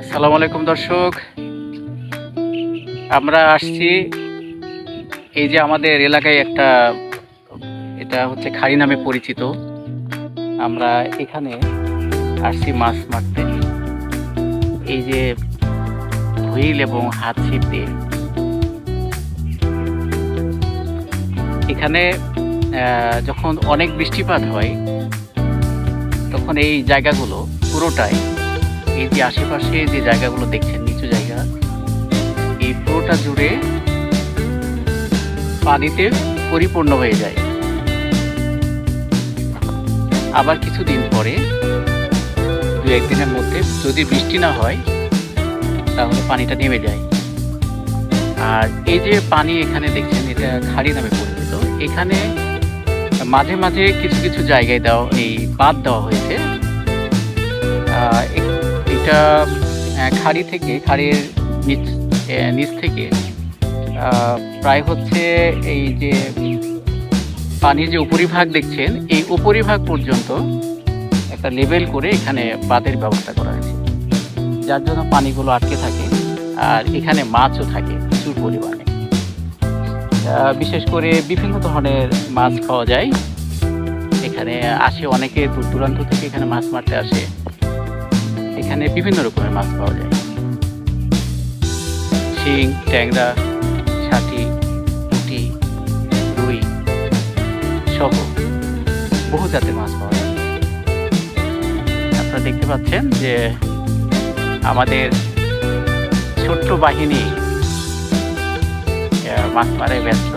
আসসালামু আলাইকুম দর্শক। আমরা আসছি এই যে আমাদের এলাকায় একটা, এটা হচ্ছে খাড়ি নামে পরিচিত। আমরা এখানে আসছি মাছ মারতে। এই যে হুইল এবং হাত দিয়ে। এখানে যখন অনেক বৃষ্টিপাত হয় তখন এই জায়গাগুলো পুরোটাই, এই যে আশেপাশে যে জায়গাগুলো দেখছেন, নিচু জায়গা, এই পুরোটা জুড়ে পানিতে পরিপূর্ণ হয়ে যায়। আবার কিছুদিন পরে দু একদিনের মধ্যে যদি বৃষ্টি না হয়, তাহলে পানিটা নেমে যায়। আর এই যে পানি এখানে দেখছেন, এটা খাড়ি নামে পরিচিত। এখানে মাঝে মাঝে কিছু কিছু জায়গায় দেওয়া, এই বাদ দেওয়া হয়েছে। এটা খাড়ি থেকে, খাড়ির নিচ নিচ থেকে প্রায় হচ্ছে এই যে পানির যে উপরিভাগ দেখছেন, এই উপরিভাগ পর্যন্ত একটা লেবেল করে এখানে বাঁধের ব্যবস্থা করা হয়েছে। যার জন্য পানিগুলো আটকে থাকে, আর এখানে মাছও থাকে প্রচুর পরিমাণে। বিশেষ করে বিভিন্ন ধরনের মাছ পাওয়া যায়। এখানে আসে অনেকে দূর দূরান্ত থেকে এখানে মাছ মারতে আসে। এখানে বিভিন্ন রকমের মাছ পাওয়া যায়। শিং, ট্যাংরা ছাটি পুঁটি, রুই সহ বহু জাতের মাছ পাওয়া যায়। আপনারা দেখতে পাচ্ছেন যে আমাদের ছোট্ট বাহিনী মাছ মারায় ব্যস্ত।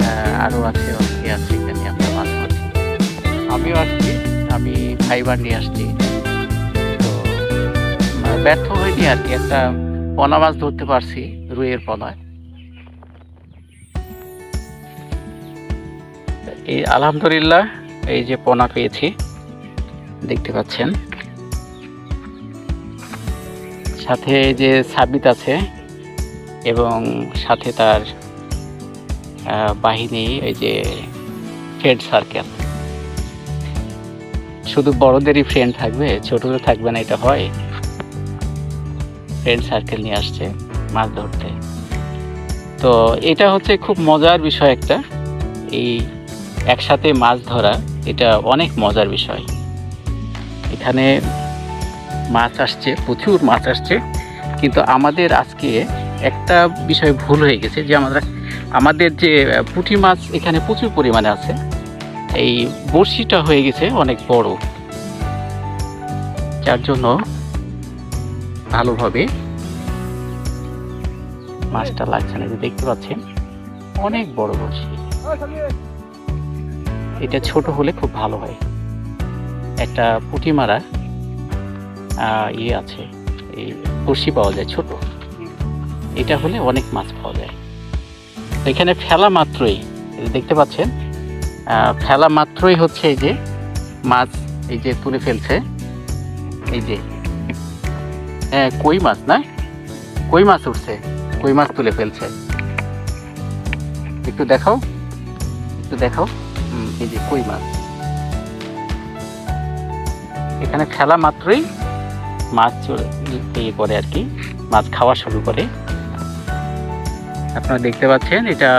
আহ, আরও আছে অনেকে আছে এখানে আমরা মাছ মারছি আমিও আসছি আমি ফাইবার নিয়ে আসছি। তো উম, ব্যর্থ হয়নি আর কি একটা পোনা মাছ ধরতে পারছি রুইয়ের পোনায়। এই আলহামদুলিল্লাহ এই যে পোনা পেয়েছি দেখতে পাচ্ছেন। সাথে যে সাবিত আছে এবং সাথে তার বাহিনী এই যে ফ্রেন্ড সার্কেল। শুধু বড়দেরই ফ্রেন্ড থাকবে, ছোটদের থাকবে না, এটা হয়। ফ্রেন্ড সার্কেল নিয়ে আসছে মাছ ধরতে। তো এটা হচ্ছে খুব মজার বিষয় একটা। এই একসাথে মাছ ধরা, এটা অনেক মজার বিষয়। এখানে মাছ আসছে, প্রচুর মাছ আসছে। কিন্তু আমাদের আজকে একটা বিষয় ভুল হয়ে গেছে যে আমরা আমাদের যে পুঁটি মাছ এখানে প্রচুর পরিমাণে আছে। এই বড়শিটা হয়ে গেছে অনেক বড়। যার জন্য ভালোভাবে মাছটা লাগছে না যে দেখতে পাচ্ছেন, অনেক বড় বড়শি। এটা ছোট হলে খুব ভালো হয়। একটা পুঁটি মারা ইয়ে আছে, এই বড়শি পাওয়া যায়, ছোট। এটা হলে অনেক মাছ পাওয়া যায়। এখানে ফেলা মাত্রই, দেখতে পাচ্ছেন? ফেলা মাত্রই হচ্ছে এই যে মাছ এই যে তুলে ফেলছে। এই যে হ্যাঁ কই মাছ না? কই মাছ উঠছে? কই মাছ তুলে ফেলছে? একটু দেখাও একটু দেখাও। এই যে কই মাছ। এখানে ফেলা মাত্রই মাছ ইয়ে করে আর কি, মাছ খাওয়া শুরু করে। আপনারা দেখতে পাচ্ছেন, এটা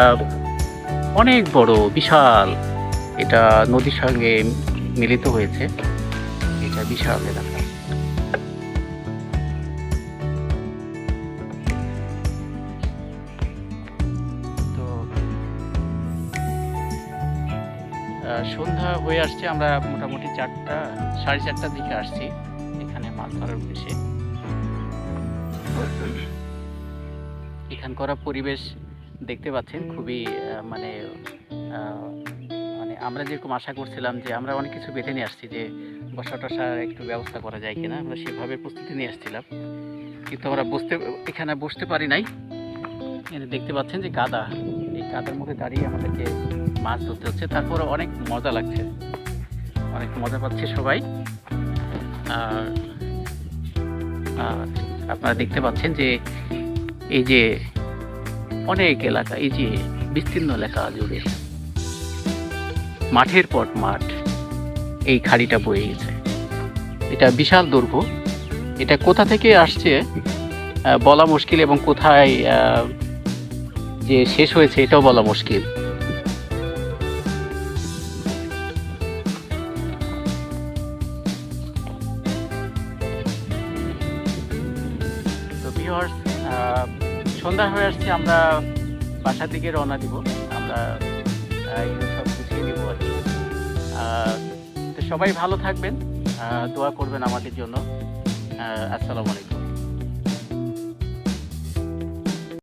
অনেক বড়, বিশাল। এটা নদীর সঙ্গে মিলিত হয়েছে। এটা বিশাল এলাকা। সন্ধ্যা হয়ে আসছে, আমরা মোটামুটি চারটা, সাড়ে চারটার দিকে আসছি। মাছ ধরার উদ্দেশ্যে। এখানকার পরিবেশ দেখতে পাচ্ছেন খুবই মানে মানে আমরা যেরকম আশা করছিলাম যে আমরা অনেক কিছু বেঁধে নিয়ে আসছি যে বসা টসার একটু ব্যবস্থা করা যায় কিনা, আমরা সেভাবে প্রস্তুতি নিয়ে আসছিলাম। কিন্তু আমরা বসতে, এখানে বসতে পারি নাই। দেখতে পাচ্ছেন যে কাদা এই কাদার মধ্যে দাঁড়িয়ে আমাদেরকে মাছ ধরতে হচ্ছে। তারপরে অনেক মজা লাগছে। অনেক মজা পাচ্ছে সবাই। আর আপনারা দেখতে পাচ্ছেন যে এই যে অনেক এলাকা, এই যে বিস্তীর্ণ এলাকা জুড়ে মাঠের পর মাঠ এই খাড়িটা বয়ে গেছে। এটা বিশাল দৈর্ঘ্য এটা কোথা থেকে আসছে বলা মুশকিল এবং কোথায় যে শেষ হয়েছে এটাও বলা মুশকিল। তো ভিউয়ার্স সন্ধ্যা হয়ে আসছে, আমরা বাসার দিকে রওনা দিব। আমরা সব গুছিয়ে নিব আর কি। তো সবাই ভালো থাকবেন দোয়া করবেন আমাদের জন্য। আসসালামু আলাইকুম।